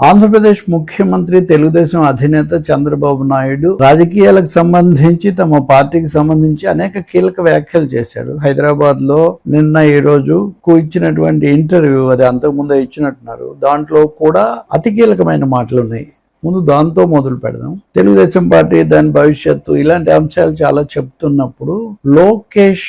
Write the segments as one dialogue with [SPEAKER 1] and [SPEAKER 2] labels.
[SPEAKER 1] ఆంధ్రప్రదేశ్ ముఖ్యమంత్రి తెలుగుదేశం అధినేత చంద్రబాబు నాయుడు రాజకీయాలకు సంబంధించి తమ పార్టీకి సంబంధించి అనేక కీలక వ్యాఖ్యలు చేశారు. హైదరాబాద్లో నిన్న ఈ రోజు కు ఇచ్చినటువంటి ఇంటర్వ్యూ అది అంతకుముందే ఇచ్చినట్టున్నారు. దాంట్లో కూడా అతి కీలకమైన మాటలు ఉన్నాయి ముందు దాంతో మొదలు పెడదాం. తెలుగుదేశం పార్టీ దాని భవిష్యత్తు ఇలాంటి అంశాలు చాలా చెప్తున్నప్పుడు లోకేష్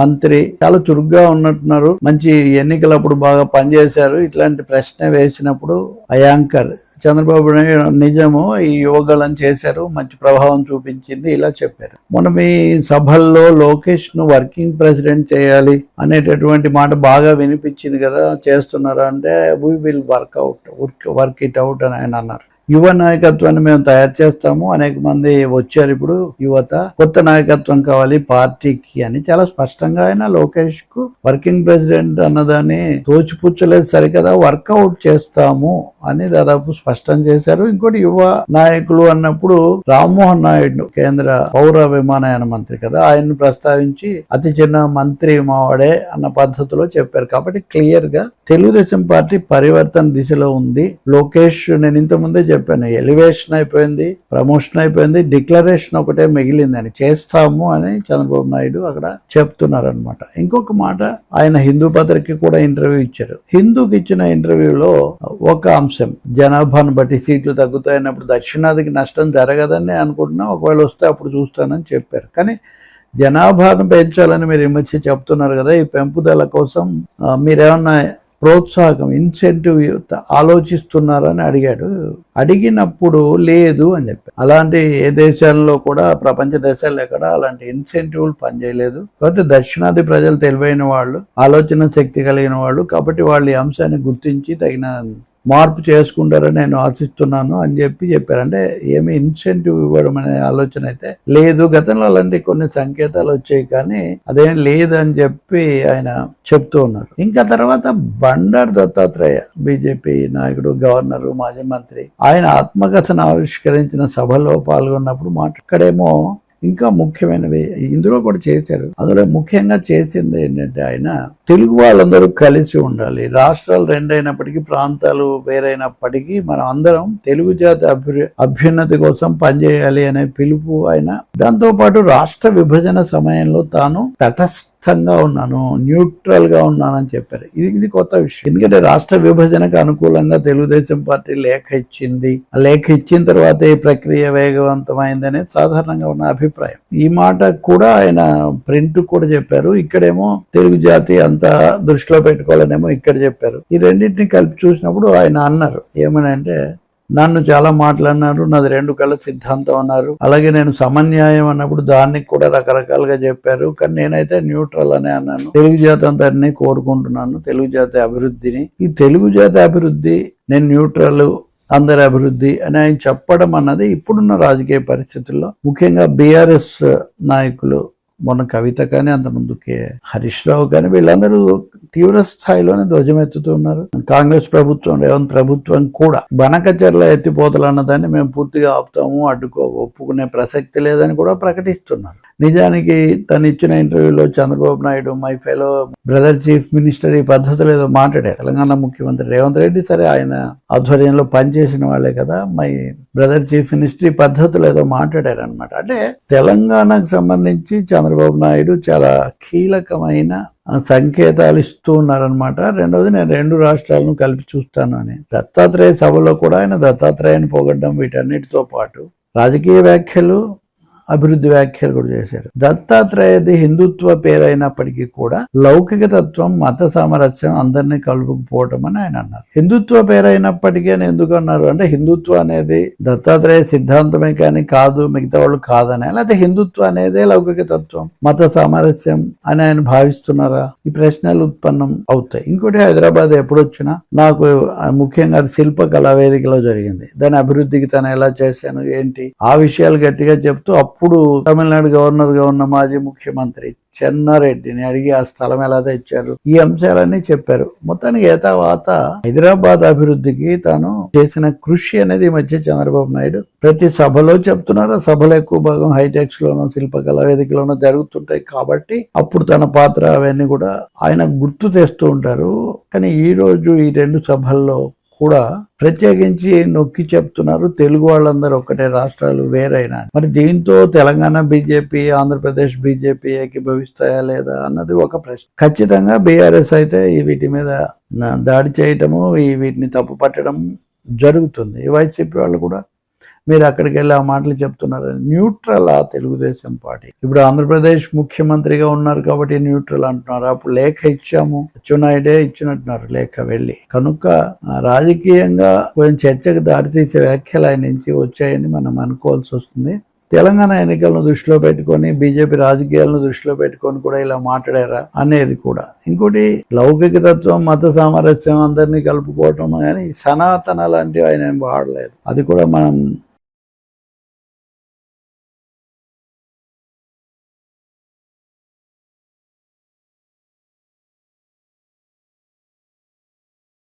[SPEAKER 1] మంత్రి చాలా చురుగ్గా ఉన్నట్టున్నారు. మంచి ఎన్నికలప్పుడు బాగా పనిచేశారు. ఇట్లాంటి ప్రశ్న వేసినప్పుడు ఆ యాంకర్ చంద్రబాబు నాయుడు నిజము ఈ యువగళం చేశారు మంచి ప్రభావం చూపించింది ఇలా చెప్పారు. మొన్న మీ సభల్లో లోకేష్ను వర్కింగ్ ప్రెసిడెంట్ చేయాలి అనేటటువంటి మాట బాగా వినిపించింది కదా చేస్తున్నారా అంటే we will work out work work it out అని ఆయన అన్నారు. యువ నాయకత్వాన్ని మేము తయారు చేస్తాము. అనేక మంది వచ్చారు ఇప్పుడు యువత. కొత్త నాయకత్వం కావాలి పార్టీకి అని చాలా స్పష్టంగా ఆయన లోకేష్కు వర్కింగ్ ప్రెసిడెంట్ అన్నదాన్ని తోచిపుచ్చలేదు సరికదా వర్కౌట్ చేస్తాము అని దాదాపు స్పష్టం చేశారు. ఇంకోటి యువ నాయకులు అన్నప్పుడు రామ్మోహన్ నాయుడు కేంద్ర పౌర విమానయాన మంత్రి కదా. ఆయన్ని ప్రస్తావించి అతి చిన్న మంత్రి మావాడే అన్న పద్ధతిలో చెప్పారు. కాబట్టి క్లియర్గా తెలుగుదేశం పార్టీ పరివర్తన దిశలో ఉంది. లోకేష్ నేను ఇంతకుముందే చెప్పాను. ఎలివేషన్ అయిపోయింది ప్రమోషన్ అయిపోయింది డిక్లరేషన్ ఒకటే మిగిలింది అని చేస్తాము అని చంద్రబాబు నాయుడు అక్కడ చెప్తున్నారు అనమాట ఇంకొక మాట ఆయన హిందూ పత్రిక కూడా ఇంటర్వ్యూ ఇచ్చారు. హిందూకి ఇచ్చిన ఇంటర్వ్యూలో ఒక అంశం జనాభాను బట్టి సీట్లు తగ్గుతాయన్నప్పుడు దక్షిణాదికి నష్టం జరగదని అనుకుంటున్నా ఒకవేళ వస్తే అప్పుడు చూస్తానని చెప్పారు. కానీ జనాభాను పెంచాలని మీరు ఈ మధ్య చెప్తున్నారు కదా ఈ పెంపుదల కోసం మీరేమన్నా ప్రోత్సాహకం ఇన్సెంటివ్ ఆలోచిస్తున్నారని అడిగాడు. అడిగినప్పుడు లేదు అని చెప్పి. అలాంటి ఏ దేశాల్లో కూడా ప్రపంచ దేశాల్లో ఎక్కడ అలాంటి ఇన్సెంటివ్లు పనిచేయలేదు కాకపోతే దక్షిణాది ప్రజలు తెలివైన వాళ్ళు ఆలోచన శక్తి కలిగిన వాళ్ళు కాబట్టి వాళ్ళు ఈ అంశాన్ని గుర్తించి తగిన మార్పు చేసుకుంటారని నేను ఆశిస్తున్నాను అని చెప్పి చెప్పారంటే ఏమి ఇన్సెంటివ్ ఇవ్వడం అనే ఆలోచన అయితే లేదు. గతంలో అలాంటి కొన్ని సంకేతాలు వచ్చాయి కానీ అదేం లేదు అని చెప్పి ఆయన చెప్తూ ఉన్నారు. ఇంకా తర్వాత బండారు దత్తాత్రేయ బీజేపీ నాయకుడు గవర్నర్ మాజీ మంత్రి ఆయన ఆత్మకథను ఆవిష్కరించిన సభలో పాల్గొన్నప్పుడు మాట్లాడేమో ఇంకా ముఖ్యమైనవి ఇందులో కూడా చేశారు. అందులో ముఖ్యంగా చేసింది ఏంటంటే ఆయన తెలుగు వాళ్ళందరూ కలిసి ఉండాలి. రాష్ట్రాలు రెండైనప్పటికీ ప్రాంతాలు వేరైనప్పటికీ మనం అందరం తెలుగు జాతి అభ్యు అభ్యున్నతి కోసం పనిచేయాలి అనే పిలుపు ఆయన దాంతో పాటు రాష్ట్ర విభజన సమయంలో తాను తటస్థంగా ఉన్నాను న్యూట్రల్గా ఉన్నానని చెప్పారు. ఇది ఇది కొత్త విషయం. ఎందుకంటే రాష్ట్ర విభజనకు అనుకూలంగా తెలుగుదేశం పార్టీ లేఖ ఇచ్చింది. ఆ లేఖ ఇచ్చిన తర్వాత ఈ ప్రక్రియ వేగవంతమైందనే సాధారణంగా ఉన్న అభిప్రాయం. ఈ మాట కూడా ఆయన ప్రింట్ కూడా చెప్పారు. ఇక్కడేమో తెలుగు జాతి అంతా దృష్టిలో పెట్టుకోవాలనేమో ఇక్కడ చెప్పారు. ఈ రెండింటిని కలిపి చూసినప్పుడు ఆయన అన్నారు ఏమని అంటే నన్ను చాలా మాట్లాడినారు నాది రెండు కళ్ళ సిద్ధాంతం అన్నారు. అలాగే నేను సమన్యాయం అన్నప్పుడు దానికి కూడా రకరకాలుగా చెప్పారు. కానీ నేనైతే న్యూట్రల్ అనే అన్నాను. తెలుగు జాతి అంతటిని కోరుకుంటున్నాను తెలుగు జాతి అభివృద్ధిని. ఈ తెలుగు జాతి అభివృద్ధి నేను న్యూట్రల్ అందరి అభివృద్ధి అని ఆయన చెప్పడం అన్నది ఇప్పుడున్న రాజకీయ పరిస్థితుల్లో ముఖ్యంగా బీఆర్ఎస్ నాయకులు మొన్న కవిత కానీ అంతకుముందుకే హరీష్ రావు కానీ వీళ్ళందరూ తీవ్ర స్థాయిలోనే ధ్వజమెత్తుతున్నారు కాంగ్రెస్ ప్రభుత్వం రేవంత్ ప్రభుత్వం కూడా బనకచర్ల ఎత్తిపోతలు అన్నదాన్ని మేము పూర్తిగా ఆపుతాము అడ్డుకో ఒప్పుకునే ప్రసక్తి లేదని కూడా ప్రకటిస్తున్నారు. నిజానికి తను ఇచ్చిన ఇంటర్వ్యూలో Chandrababu Naidu my fellow brother chief minister ఈ పద్ధతులు ఏదో మాట్లాడారు. తెలంగాణ ముఖ్యమంత్రి రేవంత్ రెడ్డి సరే ఆయన ఆధ్వర్యంలో పనిచేసిన వాళ్ళే కదా మై బ్రదర్ చీఫ్ మినిస్టర్ ఈ పద్ధతులు ఏదో మాట్లాడారు అనమాట అంటే తెలంగాణకు సంబంధించి చంద్రబాబు నాయుడు చాలా కీలకమైన సంకేతాలు ఇస్తూ ఉన్నారనమాట రెండవది నేను రెండు రాష్ట్రాలను కలిపి చూస్తాను అని. దత్తాత్రేయ సభలో కూడా ఆయన దత్తాత్రేయని పొగడ్డం వీటన్నిటితో పాటు. రాజకీయ వ్యాఖ్యలు అభివృద్ధి వ్యాఖ్యలు కూడా చేశారు. దత్తాత్రేయది హిందుత్వ పేరైనప్పటికీ కూడా లౌకిక తత్వం మత సామరస్యం అందరినీ కలుపుకుపోవటం అని ఆయన అన్నారు. హిందుత్వ పేరైనప్పటికీ అని ఎందుకు అన్నారు? అంటే హిందుత్వం అనేది దత్తాత్రేయ సిద్ధాంతమే కానీ కాదు మిగతా వాళ్ళు కాదని లేకపోతే హిందుత్వం అనేదే లౌకిక తత్వం మత సామరస్యం అని ఆయన భావిస్తున్నారా? ఈ ప్రశ్నలు ఉత్పన్నం అవుతాయి. ఇంకోటి హైదరాబాద్ ఎప్పుడు వచ్చినా నాకు ముఖ్యంగా అది శిల్పకళా వేదికలో జరిగింది. దాని అభివృద్ధికి తను ఎలా చేశాను ఏంటి? ఆ విషయాలు గట్టిగా చెప్తూ అప్పుడు తమిళనాడు గవర్నర్గా ఉన్న మాజీ ముఖ్యమంత్రి చెన్నారెడ్డిని అడిగి ఆ స్థలం ఎలా తెచ్చారు? ఈ అంశాలన్నీ చెప్పారు. మొత్తానికి ఏతావాత హైదరాబాద్ అభివృద్ధికి తాను చేసిన కృషి అనేది ఈ మధ్య చంద్రబాబు నాయుడు ప్రతి సభలో చెప్తున్నారు. సభలో ఎక్కువ భాగం హైటెక్స్ లోనో శిల్పకళా వేదికలోనో జరుగుతుంటాయి కాబట్టి అప్పుడు తన పాత్ర అవన్నీ కూడా ఆయన గుర్తు తెస్తూ ఉంటారు. కానీ ఈ రోజు ఈ రెండు సభల్లో కూడా ప్రత్యేకించి నొక్కి చెప్తున్నారు. తెలుగు వాళ్ళందరూ ఒక్కటే రాష్ట్రాలు వేరైనా. మరి దీంతో తెలంగాణ బీజేపీ ఆంధ్రప్రదేశ్ బీజేపీ ఏకీభవిస్తాయా లేదా అన్నది ఒక ప్రశ్న. ఖచ్చితంగా బీఆర్ఎస్ అయితే ఈ వీటి మీద దాడి చేయటము ఈ వీటిని తప్పు పట్టడం జరుగుతుంది వైసీపీ వాళ్ళు కూడా మీరు అక్కడికి వెళ్ళి ఆ మాటలు చెప్తున్నారు. న్యూట్రల్ ఆ తెలుగుదేశం పార్టీ. ఇప్పుడు ఆంధ్రప్రదేశ్ ముఖ్యమంత్రిగా ఉన్నారు కాబట్టి న్యూట్రల్ అంటున్నారు. అప్పుడు లేఖ ఇచ్చాము. అచ్చునాయుడే ఇచ్చినట్టున్నారు లేఖ వెళ్ళి. కనుక రాజకీయంగా కొంచెం చర్చకు దారితీసే వ్యాఖ్యలు ఆయన నుంచి వచ్చాయని మనం అనుకోవాల్సి వస్తుంది. తెలంగాణ ఎన్నికలను దృష్టిలో పెట్టుకొని బీజేపీ రాజకీయాలను దృష్టిలో పెట్టుకొని కూడా ఇలా మాట్లాడారా అనేది కూడా. ఇంకోటి లౌకిక తత్వం మత సామరస్యం అందరినీ కలుపుకోవటం కానీ సనాతన లాంటివి ఆయన ఏం వాడలేదు. అది కూడా మనం